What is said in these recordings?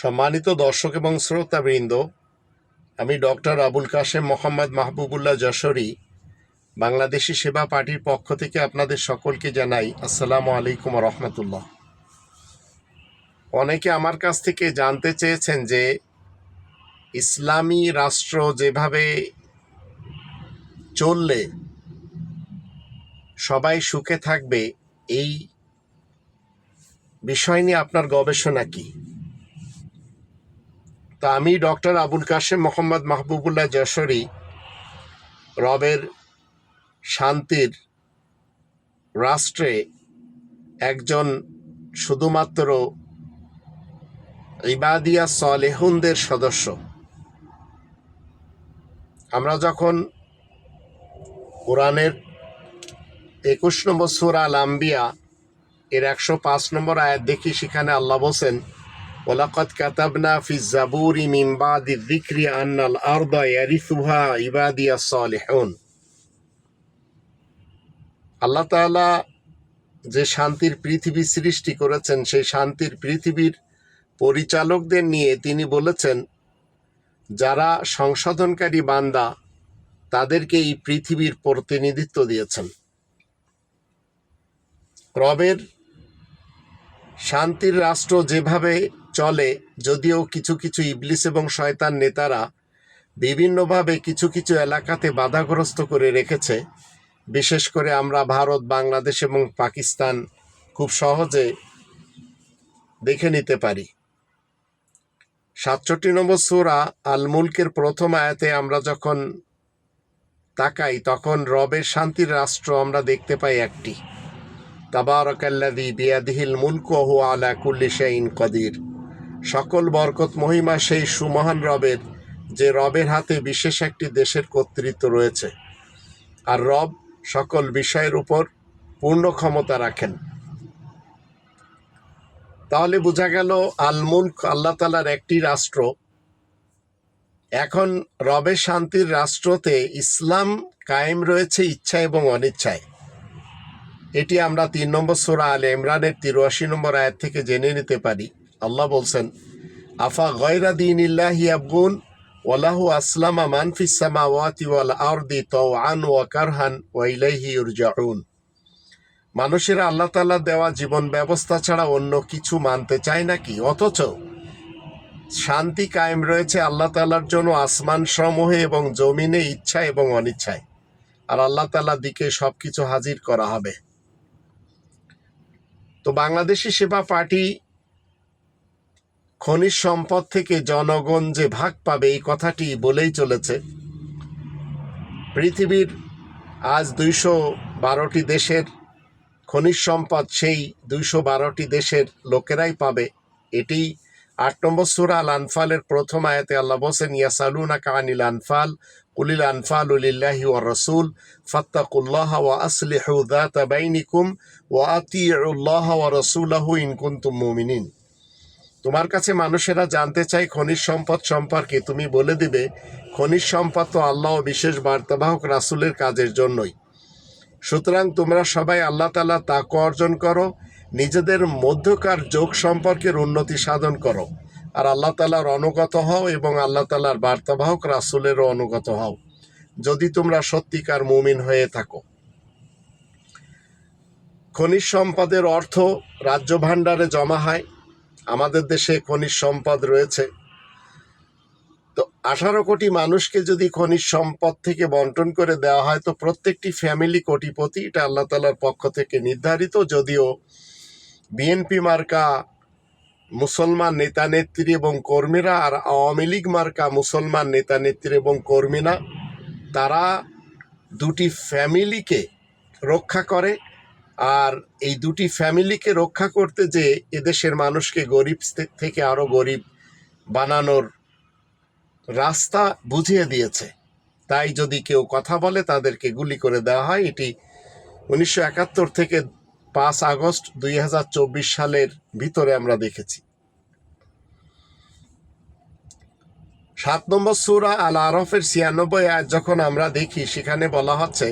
সম্মানিত দর্শক এবং শ্রোতাবৃন্দ, আমি ডক্টর আবুল কাশেম মোহাম্মদ মাহবুবুল্লাহ যশোরী, বাংলাদেশি সেবা পার্টির পক্ষ থেকে আপনাদের সকলকে জানাই আসসালামু আলাইকুম রহমতুল্লাহ। অনেকে আমার কাছ থেকে জানতে চেয়েছেন যে ইসলামী রাষ্ট্র যেভাবে চললে সবাই সুখে থাকবে, এই বিষয় নিয়ে আপনার গবেষণা কি? তা আমি ডক্টর আবুল কাশেম মোহাম্মদ মাহবুবুল্লাহ যশোরী রবের শান্তির রাষ্ট্রে একজন শুধুমাত্র ইবাদিয়া সলেহুনদের সদস্য। আমরা যখন কোরআনের একুশ নম্বর সুরা আল আম্বিয়া এর একশো পাঁচ নম্বর আয়াত দেখি, সেখানে আল্লাহ বলছেন ওলাকত কাতাবনা ফি জাবুরি মিন বাদি যিকরি আন্নাল আরদা ইয়ারিসুহা ইবাদিয়া সালিহুন আল্লাহ তাআলা যে শান্তির পৃথিবী সৃষ্টি করেছেন, সেই শান্তির পৃথিবীর পরিচালকদের নিয়ে তিনি বলেছেন, যারা সংশোধনকারী বান্দা, তাদেরকে এই পৃথিবীর প্রতিনিধিত্ব দিয়েছেন। রবের শান্তির রাষ্ট্র যেভাবে চলে, যদিও কিছু কিছু ইবলিস এবং শয়তান নেতারা বিভিন্নভাবে কিছু কিছু এলাকাতে বাধাগ্রস্ত করে রেখেছে। বিশেষ করে আমরা ভারত, বাংলাদেশ এবং পাকিস্তান খুব সহজে দেখে নিতে পারি। সাতষট্টি নম্বর সুরা আল মুলকের প্রথম আয়াতে আমরা যখন তাকাই, তখন রবের শান্তির রাষ্ট্র আমরা দেখতে পাই একটি। তাবারকাল্লাদি বিয়াদিহিল মুলক আলা কুল্লি কদির। সকল বরকত মহিমা সেই সুমহান রবের, যে রবের হাতে বিশেষ একটি দেশের কর্তৃত্ব রয়েছে। আর রব সকল বিষয়ের উপর পূর্ণ ক্ষমতা রাখেন। তাহলে বোঝা গেল আল মুলক আল্লাহ তালার একটি রাষ্ট্র। এখন রবের শান্তির রাষ্ট্রতে ইসলাম কায়েম রয়েছে ইচ্ছা এবং অনিচ্ছায়। এটি আমরা তিন নম্বর সোরা আলে ইমরানের তিরাশি নম্বর আয়াত থেকে জেনে নিতে পারি। আল্লাহ বলছেন, আফা গয়রা দিন ইল্লাহি আবগুন আসলামা মানফিস সামাওয়াতি ওয়াল আরদি তাওআন ওয়া কারহান ওয়া ইলাইহি মানুষেরা আল্লাহ তাআলা দেওয়া জীবন ব্যবস্থা ছাড়া অন্য কিছু মানতে চায় নাকি? অথচ শান্তি কায়েম রয়েছে আল্লাহ তাআলার জন্য আসমান সমূহে এবং জমিনে ইচ্ছা এবং অনিচ্ছায়। আর আল্লাহ তাআলার দিকে সবকিছু হাজির করা হবে। তো বাংলাদেশি সেবা পার্টি খনিজ সম্পদ থেকে জনগণ যে ভাগ পাবে এই কথাটি বলেই চলেছে। পৃথিবীর আজ দুইশো বারোটি দেশের খনিজ সম্পদ সেই দুইশো বারোটি দেশের লোকেরাই পাবে। এটি আট নম্বর সুরা আনফালের প্রথম আয়াতে আল্লাহ বসেন ইয়াসালুনা কানিল আনফাল, কুলিল আনফাল উলিল্লাহি ওয়া রসুল, ফাত্তাকুল্লাহ ওয়া আসলিহু দাতা বাইনিকুম ওয়া আতিউল্লাহ ওয়া রসুলাহু ইন কুনতুম মুমিনিন। তোমার কাছে মানুষেরা জানতে চায় খনিজ সম্পদ সম্পর্কে। তুমি বলে দিবে, খনিজ সম্পদ তো আল্লাহ বিশেষ বার্তাবাহক রাসুলের কাজের জন্যই। সুতরাং তোমরা সবাই আল্লাহ তালা তাকে অর্জন করো, নিজেদের মধ্যকার যোগ সম্পর্কের উন্নতি সাধন করো। আর আল্লাহ তালার অনুগত হও এবং আল্লাহ তালার বার্তাবাহক রাসুলেরও অনুগত হও। যদি তোমরা সত্যিকার মুমিন হয়ে থাকো। খনিজ সম্পদের অর্থ রাজ্য ভাণ্ডারে জমা হয় আমাদের দেশে খনিজ সম্পদ রয়েছে। তো আঠারো কোটি মানুষকে যদি খনিজ সম্পদ থেকে বন্টন করে দেওয়া হয়, তো প্রত্যেকটি ফ্যামিলি কোটিপতি এটা আল্লাহ তালার পক্ষ থেকে নির্ধারিত। যদিও বিএনপি মার্কা মুসলমান নেতা নেত্রী এবং কর্মীরা আর আওয়ামী লীগ মার্কা মুসলমান নেতা নেত্রী এবং কর্মীরা, তারা দুটি ফ্যামিলিকে রক্ষা করে। আর এই দুটি ফ্যামিলিকে রক্ষা করতে যে এদেশের মানুষকে গরিব থেকে আরও গরিব বানানোর রাস্তা বুঝিয়ে দিয়েছে। তাই যদি কেউ কথা বলে তাদেরকে গুলি করে দেওয়া হয়, এটি উনিশশো একাত্তর থেকে পাঁচ আগস্ট দুই হাজার চব্বিশ সালের ভিতরে আমরা দেখেছি। সাত নম্বর সুরা আল আরফের ছিয়ানব্বই আয়াত যখন আমরা দেখি, সেখানে বলা হচ্ছে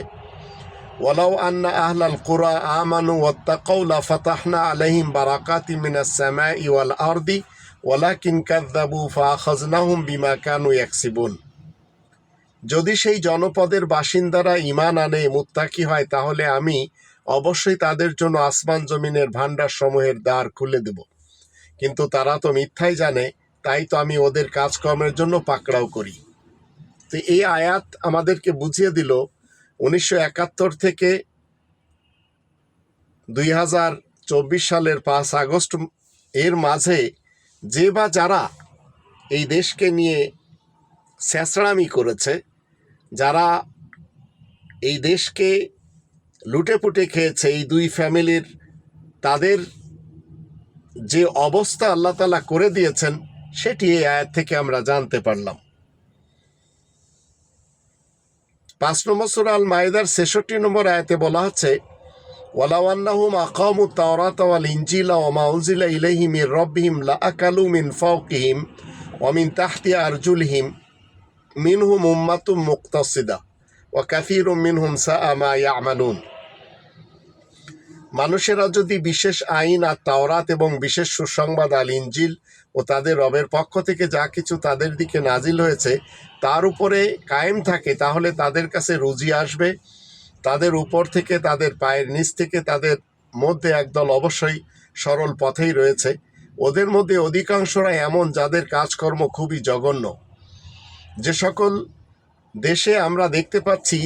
ولو আন্না أهل কুরা آمنوا واتقوا لفتحنا عليهم বারাকাতি من السماء والأرض ولكن كذبوا فأخذناهم بما বিমা কানু যদি সেই জনপদের বাসিন্দারা ইমান আনে, মুত্তাকি হয়, তাহলে আমি অবশ্যই তাদের জন্য আসমান জমিনের ভাণ্ডার সমূহের দ্বার খুলে দেব। কিন্তু তারা তো মিথ্যাই জানে, তাই তো আমি ওদের কাজকর্মের জন্য পাকড়াও করি। তো এই আয়াত আমাদেরকে বুঝিয়ে দিল উনিশশো একাত্তর থেকে দুই হাজার চব্বিশ সালের পাঁচ আগস্ট এর মাঝে যে বা যারা এই দেশকে নিয়ে স্যাঁচড়ামি করেছে, যারা এই দেশকে লুটে পুটে খেয়েছে, এই দুই ফ্যামিলির, তাদের যে অবস্থা আল্লাহ তালা করে দিয়েছেন, সেটি এই আয়াত থেকে আমরা জানতে পারলাম। পাঁচ নম্বর সুরা আল মায়েদার ছেষট্টি নম্বর আয়তে বলা হচ্ছে ওয়ালাওয়ান্নাহুম আকামু তাওরাত ওয়াল ইনজিলা ওয়া মা উনজিলা ইলাইহিম মির রাব্বিহিম লাআকালু মিন ফাওকিহিম ওয়া মিন তাহতি আরজুলিহিম। মিনহুম উম্মাতুম মুক্তাসিদা ওয়া কাসীরুম মিনহুম সাআ মা ইয়ামালুন। মানুষেরা যদি বিশেষ আইন আর তাওরাত এবং বিশেষ সুসংবাদ আল ইনজিল ও তাদের রবের পক্ষ থেকে যা কিছু তাদের দিকে নাজিল হয়েছে, তার উপরে কায়েম থাকে, তাহলে তাদের কাছে রুজি আসবে। তাদের উপর থেকে, তাদের পায়ের নিচ থেকে, তাদের মধ্যে একদল অবশ্যই সরল পথেই রয়েছে। ওদের মধ্যে অধিকাংশরা এমন, যাদের কাজকর্ম খুবই জঘন্য। যে সকল দেশে আমরা দেখতে পাচ্ছি,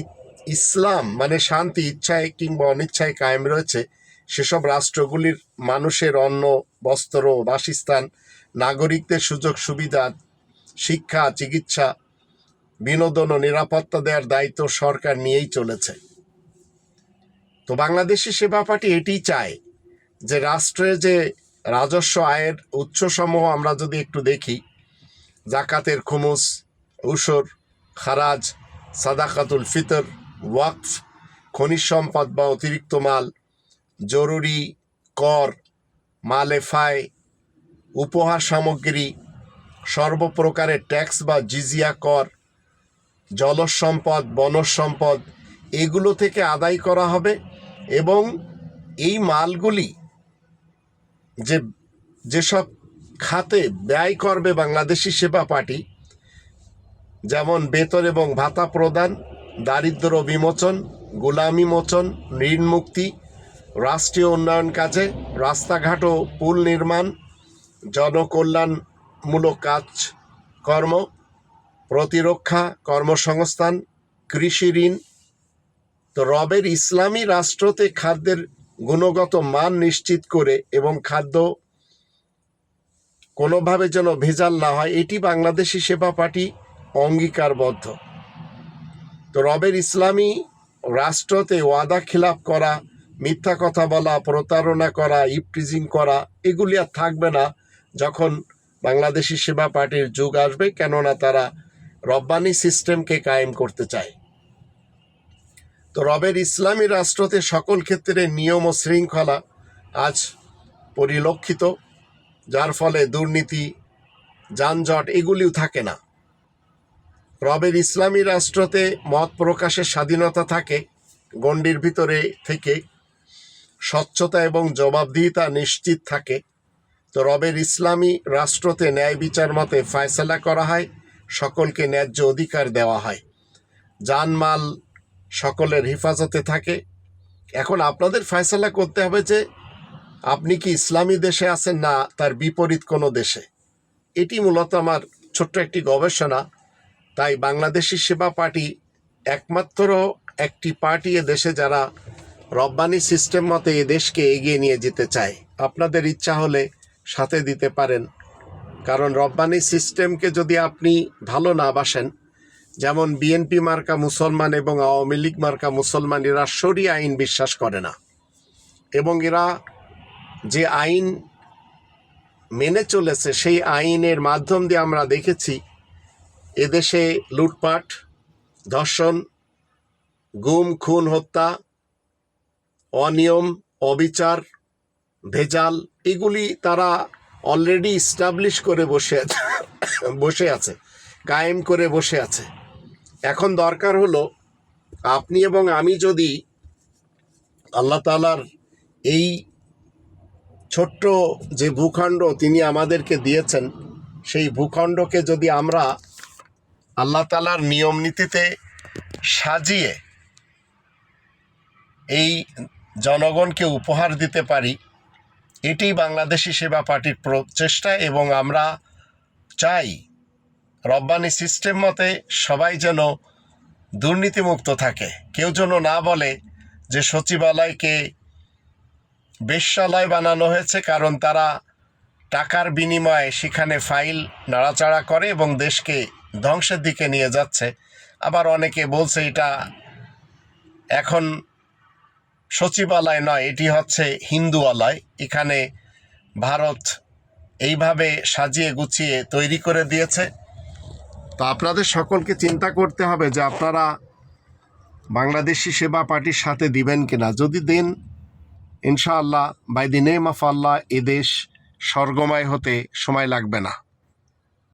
ইসলাম মানে শান্তি, ইচ্ছায় কিংবা অনিচ্ছায় কায়েম রয়েছে, সেসব রাষ্ট্রগুলির মানুষের অন্ন, বস্ত্র, বাসস্থান নাগরিকদের সুযোগ, সুবিধা, শিক্ষা, চিকিৎসা, বিনোদন ও নিরাপত্তা দেওয়ার দায়িত্ব সরকার নিয়েই চলেছে। তো বাংলাদেশি সেবা পার্টি এটি চায় যে রাষ্ট্রের যে রাজস্ব আয়ের উৎসসমূহ আমরা যদি একটু দেখি, জাকাতের খুমুস, উসর, খারাজ, সাদাকাতুল ফিতর, ওয়াকফ, খনিজ সম্পদ বা অতিরিক্ত মাল, জরুরি কর মালেফায় উপহার সামগ্রী, সর্বপ্রকারের ট্যাক্স বা জিজিয়া কর জলজ সম্পদ বনজ সম্পদ এগুলো থেকে আদায় করা হবে এবং এই মালগুলি যে, যেসব খাতে ব্যয় করবে বাংলাদেশি সেবা পার্টি, যেমন বেতন এবং ভাতা প্রদান দারিদ্র বিমোচন, গোলামি মোচন, ঋণ মুক্তি, রাষ্ট্রীয় উন্নয়ন কাজে, রাস্তাঘাট ও পুল নির্মাণ জনকল্যাণমূলক কাজ, কর্ম, প্রতিরক্ষা, কর্মসংস্থান, কৃষি ঋণ, তো রবের ইসলামী রাষ্ট্রতে খাদ্যের গুণগত মান নিশ্চিত করে এবং খাদ্য কোনোভাবে যেন ভেজাল না হয়, এটি বাংলাদেশি সেবা পার্টি অঙ্গীকারবদ্ধ। তো রবের ইসলামী রাষ্ট্রতে ওয়াদা খিলাপ করা, মিথ্যা কথা বলা, প্রতারণা করা, ইপটিজিং করা, এগুলি আর থাকবে না। যখন বাংলাদেশি সেবা পার্টির যুগ আসবে, কেননা তারা রব্বানি সিস্টেমকে কায়েম করতে চায়। তো রবের ইসলামী রাষ্ট্রতে সকল ক্ষেত্রে নিয়ম ও শৃঙ্খলা আজ পরিলক্ষিত, যার ফলে দুর্নীতি, যানজট এগুলিও থাকে না। রবের ইসলামী রাষ্ট্রতে মত প্রকাশের স্বাধীনতা থাকে, গণ্ডির ভিতরে থেকে স্বচ্ছতা এবং জবাবদিহিতা নিশ্চিত থাকে। তো রবের ইসলামী রাষ্ট্রতে ন্যায় বিচার মতে ফয়সলা করা হয়, সকলকে ন্যায্য অধিকার দেওয়া হয়। জানমাল সকলের হেফাজতে থাকে। এখন আপনাদের ফয়সলা করতে হবে যে, আপনি কি ইসলামী দেশে আছেন না তার বিপরীত কোনো দেশে? এটি মূলত আমার ছোট্ট একটি গবেষণা। তাই বাংলাদেশি সেবা পার্টি একমাত্র একটি পার্টি এ দেশে যারা রব্বানি সিস্টেম মতে এ দেশকে এগিয়ে নিয়ে যেতে চায়। আপনাদের ইচ্ছা হলে সাথে দিতে পারেন। কারণ রব্বানি সিস্টেমকে যদি আপনি ভালো না বাসেন, যেমন বিএনপি মার্কা মুসলমান এবং আওয়ামী লীগ মার্কা মুসলমান, এরা সরি আইন বিশ্বাস করে না। এবং এরা যে আইন মেনে চলেছে, সেই আইনের মাধ্যম দিয়ে আমরা দেখেছি, এদেশে লুটপাট, ধর্ষণ, গুম, খুন, হত্যা, অনিয়ম, অবিচার, ভেজাল এগুলি তারা অলরেডি ইস্টাবলিশ করে বসে বসে আছে, কায়েম করে বসে আছে। এখন দরকার হলো আপনি এবং আমি যদি আল্লাহ তালার এই ছোট্ট যে ভূখণ্ড তিনি আমাদেরকে দিয়েছেন, সেই ভূখণ্ডকে যদি আমরা আল্লাহ তালার নিয়ম নীতিতে সাজিয়ে এই জনগণকে উপহার দিতে পারি এটি বাংলাদেশি সেবা পার্টির প্রচেষ্টা এবং আমরা চাই রব্বানি সিস্টেম মতে সবাই যেন দুর্নীতিমুক্ত থাকে। কেউ যেন না বলে যে সচিবালয়কে বেশ্যালয় বানানো হয়েছে কারণ তারা টাকার বিনিময়ে সেখানে ফাইল নাড়াচাড়া করে এবং দেশকে ধ্বংসের দিকে নিয়ে যাচ্ছে। আবার অনেকে বলছে এটা এখন সচিবালয় নয়, এটি হচ্ছে হিন্দুয়ালয়। এখানে ভারত এইভাবে সাজিয়ে গুছিয়ে তৈরি করে দিয়েছে। তো আপনাদের সকলকে চিন্তা করতে হবে যে আপনারা বাংলাদেশি সেবা পার্টির সাথে দিবেন কিনা। যদি দিন, ইনশাআল্লাহ by the name of Allah এ দেশ স্বর্গময় হতে সময় লাগবে না।